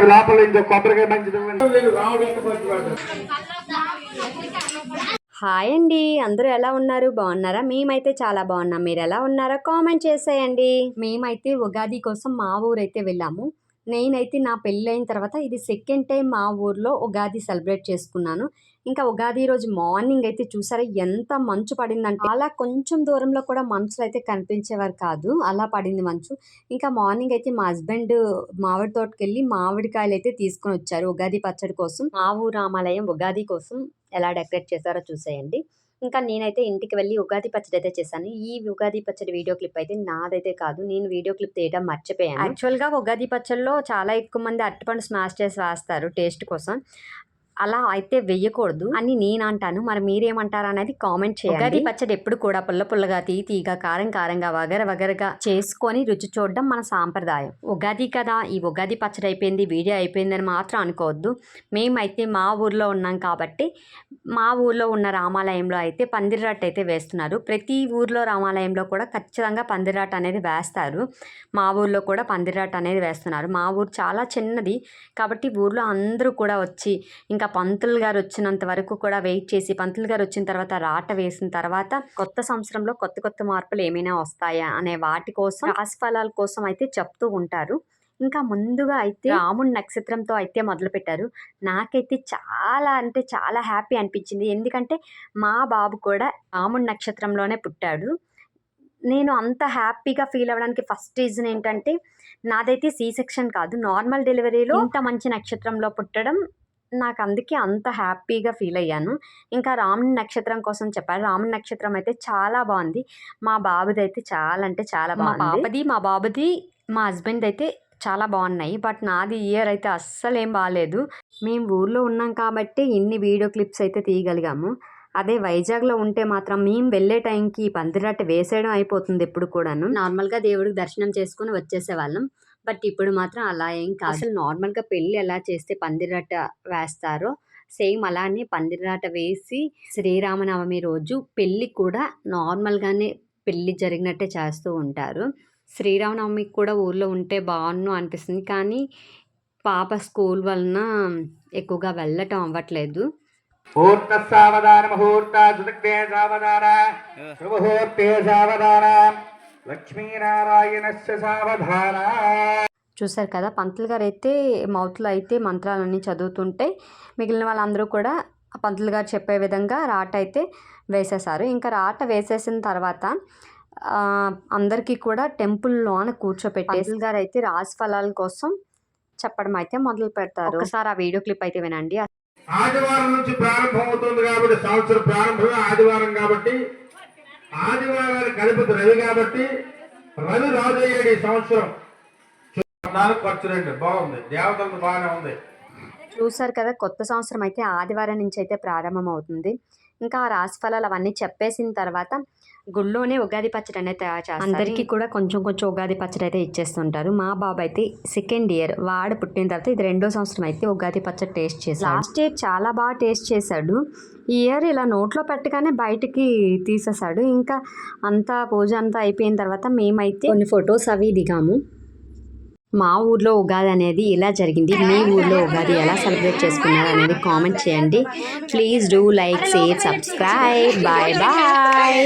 లోపల ఇంకో కొబ్బరికాయ మంచిది హాయ్ అండి అందరూ ఎలా ఉన్నారు? బాగున్నారా? మేమైతే చాలా బాగున్నాం. మీరు ఎలా ఉన్నారా కామెంట్ చేసేయండి. మేమైతే ఉగాది కోసం మా ఊరైతే వెళ్ళాము. నేనైతే నా పెళ్ళైన తర్వాత ఇది సెకండ్ టైం మా ఊర్లో ఉగాది సెలబ్రేట్ చేసుకున్నాను. ఇంకా ఉగాది రోజు మార్నింగ్ అయితే చూసారా ఎంత మంచు పడిందంటే అలా కొంచెం దూరంలో కూడా మనుషులు అయితే కనిపించేవారు కాదు. అలా పడింది మంచు. ఇంకా మార్నింగ్ అయితే మా హస్బెండ్ మామిడి తోటకి వెళ్ళి మామిడికాయలు అయితే తీసుకొని వచ్చారు ఉగాది పచ్చడి కోసం. మా ఊరు రామాలయం ఉగాది కోసం ఎలా డెకరేట్ చేశారో చూసేయండి. ఇంకా నేనైతే ఇంటికి వెళ్ళి ఉగాది పచ్చడి అయితే చేశాను. ఈ ఉగాది పచ్చడి వీడియో క్లిప్ అయితే నాదైతే కాదు. నేను వీడియో క్లిప్ తీయడం మర్చిపోయాను. యాక్చువల్గా ఉగాది పచ్చడిలో చాలా ఎక్కువ మంది అరటిపండు స్మాష్ చేసి వేస్తారు టేస్ట్ కోసం. అలా అయితే వెయ్యకూడదు. అని నేను అంటాను మరి మీరేమంటారు అనేది కామెంట్ చేయండి. ఉగాది పచ్చడి ఎప్పుడు కూడా పుల్ల పుల్లగా తీ తీగా కారం కారంగా వగర వగరగా చేసుకొని రుచి చూడడం మన సాంప్రదాయం. ఉగాది కదా ఈ ఉగాది పచ్చడి అయిపోయింది వీడియో అయిపోయిందని మాత్రం అనుకోవద్దు. మేమైతే మా ఊర్లో ఉన్నాం కాబట్టి మా ఊర్లో ఉన్న రామాలయంలో అయితే పందిరాట్ అయితే వేస్తున్నారు. ప్రతి ఊర్లో రామాలయంలో కూడా ఖచ్చితంగా పందిరాట్ అనేది వేస్తారు. మా ఊర్లో కూడా పందిరాట్ అనేది వేస్తున్నారు. మా ఊరు చాలా చిన్నది కాబట్టి ఊర్లో అందరూ కూడా వచ్చి ఇంకా పంతులు గారు వచ్చినంత వరకు కూడా వెయిట్ చేసి పంతులు గారు వచ్చిన తర్వాత రాట వేసిన తర్వాత కొత్త సంవత్సరంలో కొత్త కొత్త మార్పులు ఏమైనా వస్తాయా అనే వాటి కోసం రాశి ఫలాల కోసం అయితే చెప్తూ ఉంటారు. ఇంకా ముందుగా అయితే రాముడి నక్షత్రంతో అయితే మొదలుపెట్టారు. నాకైతే చాలా అంటే చాలా హ్యాపీ అనిపించింది. ఎందుకంటే మా బాబు కూడా రాముడి నక్షత్రంలోనే పుట్టాడు. నేను అంత హ్యాపీగా ఫీల్ అవ్వడానికి ఫస్ట్ రీజన్ ఏంటంటే నాదైతే సి సెక్షన్ కాదు. నార్మల్ డెలివరీలో ఇంత మంచి నక్షత్రంలో పుట్టడం నాకు అందుకే అంత హ్యాపీగా ఫీల్ అయ్యాను. ఇంకా రాముని నక్షత్రం కోసం చెప్పారు రాముని నక్షత్రం అయితే చాలా బాగుంది. మా బాబుది అయితే చాలా అంటే చాలా బాగుంది. మా బాబుది మా బాబుది మా హస్బెండ్ అయితే చాలా బాగున్నాయి. బట్ నాది ఇయర్ అయితే అస్సలు ఏం బాగాలేదు మేము ఊర్లో ఉన్నాం కాబట్టి ఇన్ని వీడియో క్లిప్స్ అయితే తీయగలిగాము. అదే వైజాగ్లో ఉంటే మాత్రం మేము వెళ్ళే టైంకి పందిరట్ట వేసేయడం అయిపోతుంది ఎప్పుడు కూడాను. నార్మల్గా దేవుడికి దర్శనం చేసుకుని వచ్చేసే వాళ్ళం బట్ ఇప్పుడు మాత్రం అలా ఏం కాదు. అసలు నార్మల్గా పెళ్ళి ఎలా చేస్తే పందిరట్ట వేస్తారో సేమ్ అలానే పందిరాట వేసి శ్రీరామనవమి రోజు పెళ్ళి కూడా నార్మల్గానే పెళ్ళి జరిగినట్టే చేస్తూ ఉంటారు. శ్రీరామనవమికి కూడా ఊర్లో ఉంటే బాగున్ను అనిపిస్తుంది. కానీ పాప స్కూల్ వలన ఎక్కువగా వెళ్ళటం అవ్వట్లేదు. సావధాన ముహూర్త సావధాన. లక్ష్మీనారాయణస్య సావధాన. చూశారు కదా పంతులు గారు అయితే మౌత్లో అయితే మంత్రాలన్నీ చదువుతుంటే మిగిలిన వాళ్ళందరూ కూడా ఆ పంతులు గారు చెప్పే విధంగా రాట అయితే వేసేసారు ఇంకా రాట వేసేసిన తర్వాత ఆ, అందరికీ కూడా టెంపుల్లోన కూర్చోపెట్టి పంతులు గారు అయితే రాశి ఫలాల కోసం చెప్పడం అయితే మొదలు పెడతారు. ఒకసారి ఆ వీడియో క్లిప్ అయితే వినండి. ఆదివారం నుంచి ప్రారంభం అవుతుంది కాబట్టి సంవత్సరం ప్రారంభమే ఆదివారం కాబట్టి ఆదివారాన్ని కలుపుతు రవి కాబట్టి రవి రాజయ్యాడు ఈ సంవత్సరం. చూడడానికి ఖర్చు రండి బాగుంది. దేవతలకు బాగానే ఉంది. చూసారు కదా కొత్త సంవత్సరం అయితే ఆదివారం నుంచి అయితే ప్రారంభం అవుతుంది ఇంకా ఆ రాశి ఫలాలు అవన్నీ చెప్పేసిన తర్వాత గుళ్ళోనే ఉగాది పచ్చడి అనేది తయారు చేస్తారు. అందరికీ కూడా కొంచెం కొంచెం ఉగాది పచ్చడి అయితే ఇచ్చేస్తుంటారు. మా బాబు అయితే సెకండ్ ఇయర్ వాడు పుట్టిన తర్వాత ఇది రెండో సంవత్సరం అయితే ఉగాది పచ్చడి టేస్ట్ చేశాడు. లాస్ట్ ఇయర్ చాలా బాగా టేస్ట్ చేశాడు. ఈ ఇయర్ ఇలా నోట్లో పెట్టగానే బయటికి తీసేశాడు. ఇంకా అంతా పూజ అంతా అయిపోయిన తర్వాత మేమైతే కొన్ని ఫొటోస్ అవి దిగాము. మా ఊర్లో ఉగాది అనేది ఇలా జరిగింది. మీ ఊర్లో ఉగాది ఎలా సెలబ్రేట్ చేసుకున్నారు అనేది కామెంట్ చేయండి. Please do like share subscribe bye bye